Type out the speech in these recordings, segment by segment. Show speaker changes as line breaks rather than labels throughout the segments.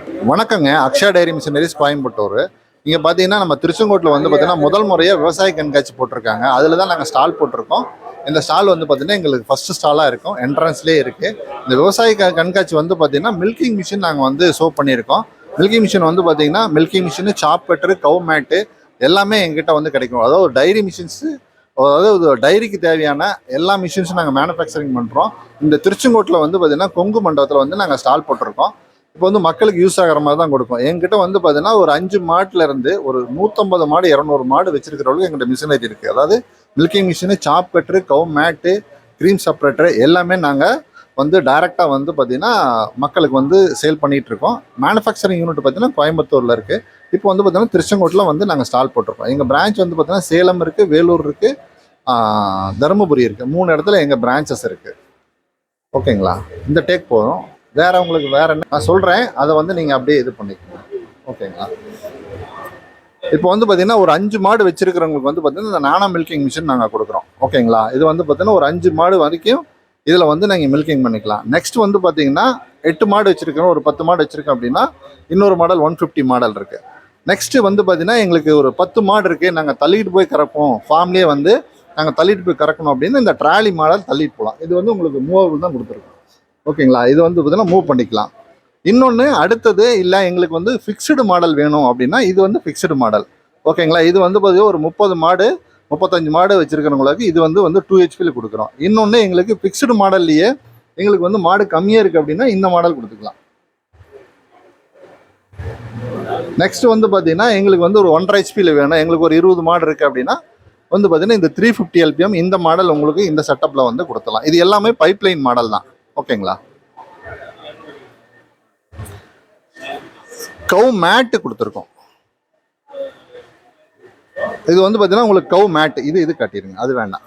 வணக்கங்க. Akshaya dairy machineries Coimbatore. இங்கே பார்த்தீங்கன்னா நம்ம திருச்செங்கோட்டில் வந்து பார்த்தீங்கன்னா முதல் முறையாக விவசாய கண்காட்சி போட்டிருக்காங்க. அதில் தான் நாங்கள் ஸ்டால் போட்டிருக்கோம். இந்த ஸ்டால் வந்து பார்த்தீங்கன்னா எங்களுக்கு ஃபஸ்ட்டு ஸ்டாலாக இருக்கும். என்ட்ரன்ஸ்லேயே இருக்குது இந்த விவசாய க- கண்காட்சி வந்து பார்த்தீங்கன்னா மில்கிங் மிஷின் நாங்கள் வந்து ஷோ பண்ணியிருக்கோம். மில்கிங் மிஷின் வந்து பார்த்தீங்கன்னா மில்கிங் மிஷின் சாப் கட்டரு கவு மேட்டு எல்லாமே எங்கிட்ட வந்து கிடைக்கும். அதாவது டைரி மிஷின்ஸு அதாவது டைரிக்கு தேவையான எல்லா மிஷின்ஸும் நாங்கள் மேனுஃபேக்சரிங் பண்ணுறோம் இந்த திருச்செங்கோட்டில் வந்து பார்த்தீங்கன்னா கொங்கு மண்டபத்தில் வந்து நாங்கள் ஸ்டால் போட்டிருக்கோம். இப்போ வந்து மக்களுக்கு யூஸ் ஆகிற மாதிரி தான் கொடுப்போம் எங்கிட்ட வந்து பார்த்தீங்கன்னா ஒரு அஞ்சு மாட்டுல இருந்து ஒரு நூற்றம்பது மாடு இரநூறு மாடு வச்சிருக்கிறவங்களுக்கு எங்கிட்ட மிஷினரி இருக்குது அதாவது மில்கிங் மிஷினு சாப் கட்ரு கவு மேட்டு க்ரீம் செப்பரேட்டர் எல்லாமே நாங்கள் வந்து டைரெக்டாக வந்து பார்த்தீங்கன்னா மக்களுக்கு வந்து சேல் பண்ணிகிட்ருக்கோம் இருக்கோம். மேனுஃபேக்சரிங் யூனிட் பார்த்தீங்கன்னா கோயம்புத்தூரில் இருக்குது இப்போ வந்து பார்த்தீங்கன்னா திருச்செங்கோட்டில் வந்து நாங்கள் ஸ்டால் போட்டிருக்கோம். எங்கள் பிரான்ச் வந்து பார்த்தீங்கன்னா சேலம் இருக்குது வேலூர் இருக்குது தருமபுரி இருக்குது மூணு இடத்துல எங்கள் பிரான்ச்சஸ் இருக்குது ஓகேங்களா இந்த டேக் போதும் வேற உங்களுக்கு வேற என்ன? நான் சொல்கிறேன் அதை வந்து நீங்கள் அப்படியே இது பண்ணிக்கணும் ஓகேங்களா? இப்போ வந்து பார்த்தீங்கன்னா ஒரு அஞ்சு மாடு வச்சிருக்கிறவங்களுக்கு வந்து பார்த்தீங்கன்னா இந்த நானா மில்கிங் மிஷின் நாங்கள் கொடுக்குறோம். ஓகேங்களா? இது வந்து பார்த்தீங்கன்னா ஒரு அஞ்சு மாடு வரைக்கும் இதில் வந்து நீங்கள் மில்கிங் பண்ணிக்கலாம். நெக்ஸ்ட் வந்து பார்த்தீங்கன்னா எட்டு மாடு வச்சுருக்கோம் ஒரு பத்து மாடு வச்சிருக்கோம் அப்படின்னா இன்னொரு மாடல் ஒன் ஃபிஃப்டி மாடல் இருக்கு. நெக்ஸ்ட் வந்து பார்த்தீங்கன்னா எங்களுக்கு ஒரு பத்து மாடு இருக்கு. நாங்கள் தள்ளிட்டு போய் கறப்போம். ஃபார்ம்லேயே வந்து நாங்கள் தள்ளிட்டு போய் கறக்கணும் அப்படின்னு இந்த ட்ராலி மாடல் தள்ளிட்டு போகலாம். இது வந்து உங்களுக்கு மூவபிள் தான் கொடுத்துருக்கோம். ஓகேங்களா? இது வந்து பார்த்தீங்கன்னா மூவ் பண்ணிக்கலாம். இன்னொன்று அடுத்தது இல்லை எங்களுக்கு வந்து ஃபிக்ஸ்டு மாடல் வேணும் அப்படின்னா இது வந்து ஃபிக்ஸ்டு மாடல் ஓகேங்களா? இது வந்து பார்த்தீங்கன்னா ஒரு முப்பது மாடு முப்பத்தஞ்சு மாடு வச்சுருக்கிறவங்களுக்கு இது வந்து வந்து டூ ஹெச்பியில் கொடுக்குறோம். இன்னொன்று எங்களுக்கு ஃபிக்ஸ்டு மாடல்லையே எங்களுக்கு வந்து மாடு கம்மியாக இருக்குது அப்படின்னா இந்த மாடல் கொடுத்துக்கலாம். நெக்ஸ்ட் வந்து பார்த்தீங்கன்னா எங்களுக்கு வந்து ஒரு ஒன்றரை ஹெச்பியில் வேணும். எங்களுக்கு ஒரு இருபது மாடு இருக்குது அப்படின்னா வந்து பார்த்தீங்கன்னா இந்த த்ரீ ஃபிஃப்டி எல்பிஎம் இந்த மாடல் உங்களுக்கு இந்த செட்டப்பில் வந்து கொடுத்துலாம் இது எல்லாமே பைப்லைன் மாடல் தான். ஓகேங்களா? கவு மேட்டு கொடுத்துருக்கோம். இது வந்து பார்த்தீங்கன்னா உங்களுக்கு கவு மேட் இது இது கட்டிடுங்க அது வேண்டாம்.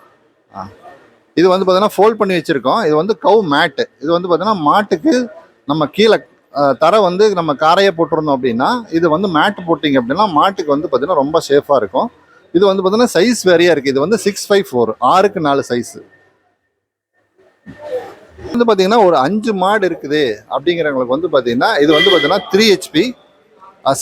ஆ. இது வந்து பார்த்தீங்கன்னா ஃபோல்ட் பண்ணி வச்சுருக்கோம். இது வந்து கவு மேட்டு. இது வந்து பார்த்தீங்கன்னா மாட்டுக்கு நம்ம கீழே தரை வந்து நம்ம காரையை போட்டிருந்தோம் அப்படின்னா இது வந்து மேட்டு போட்டிங்க அப்படின்னா மாட்டுக்கு வந்து பார்த்தீங்கன்னா ரொம்ப சேஃபாக இருக்கும். இது வந்து பார்த்தீங்கன்னா சைஸ் வேறையாக இருக்குது இது வந்து சிக்ஸ் ஃபைவ் ஃபோர் ஆறுக்கு நாலு சைஸு வந்து பார்த்தீங்கன்னா ஒரு அஞ்சு மாடு இருக்குது அப்படிங்கிறவங்களுக்கு வந்து பார்த்தீங்கன்னா இது வந்து பார்த்தீங்கன்னா த்ரீ ஹெச்பி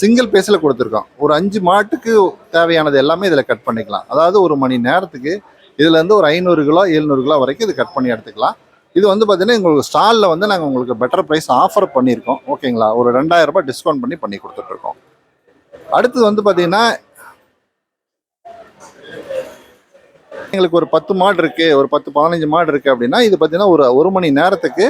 சிங்கிள் பேஸில் கொடுத்துருக்கோம். ஒரு அஞ்சு மாட்டுக்கு தேவையானது எல்லாமே இதில் கட் பண்ணிக்கலாம். அதாவது ஒரு மணி நேரத்துக்கு இதுலேருந்து ஒரு ஐநூறு கிலோ எழுநூறு கிலோ வரைக்கும் இது கட் பண்ணி எடுத்துக்கலாம். இது வந்து பார்த்தீங்கன்னா எங்களுக்கு ஸ்டாலில் வந்து நாங்கள் உங்களுக்கு பெட்டர் ப்ரைஸ் ஆஃபர் பண்ணியிருக்கோம். ஓகேங்களா ஒரு ரெண்டாயிரம் ரூபாய் டிஸ்கவுண்ட் பண்ணி பண்ணி கொடுத்துட்ருக்கோம் அடுத்தது வந்து பார்த்தீங்கன்னா எங்களுக்கு ஒரு பத்து மாடு இருக்கு ஒரு பத்து பதினஞ்சு மாடு இருக்கு அப்படின்னா இது பார்த்தீங்கன்னா ஒரு ஒரு மணி நேரத்துக்கு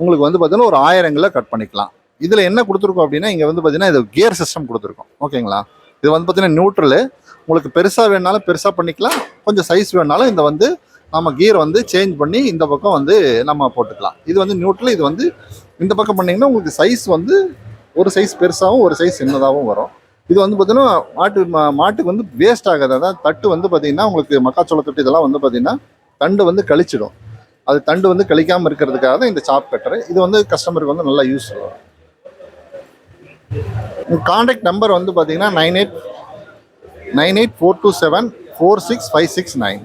உங்களுக்கு வந்து பார்த்தீங்கன்னா ஒரு ஆயிரங்களை கட் பண்ணிக்கலாம். இதில் என்ன கொடுத்துருக்கோம் அப்படின்னா இங்கே வந்து பார்த்தீங்கன்னா இது கியர் சிஸ்டம் கொடுத்துருக்கோம். ஓகேங்களா? இது வந்து பார்த்தீங்கன்னா நியூட்ரலு உங்களுக்கு பெருசாக வேணாலும் பெருசாக பண்ணிக்கலாம். கொஞ்சம் சைஸ் வேணாலும் இந்த வந்து நம்ம கியர் வந்து சேஞ்ச் பண்ணி இந்த பக்கம் வந்து நம்ம போட்டுக்கலாம். இது வந்து நியூட்ரல் இது வந்து இந்த பக்கம் பண்ணிங்கன்னா உங்களுக்கு சைஸ் வந்து ஒரு சைஸ் பெருசாகவும் ஒரு சைஸ் சின்னதாகவும் வரும். இது வந்து பார்த்தீங்கன்னா மாட்டு மா- மாட்டுக்கு வந்து வேஸ்ட் ஆகாது. அதான் தட்டு வந்து பார்த்தீங்கன்னா உங்களுக்கு மக்காச்சோள தட்டு இதெல்லாம் வந்து பார்த்தீங்கன்னா தண்டு வந்து கழிச்சிடும். அது தண்டு வந்து கழிக்காமல் இருக்கிறதுக்காக தான் இந்த சாப் கட்டர் இது வந்து கஸ்டமருக்கு வந்து நல்லா யூஸ் காண்டாக்ட் நம்பர் வந்து பார்த்தீங்கன்னா nine eight nine eight four two seven four six five six nine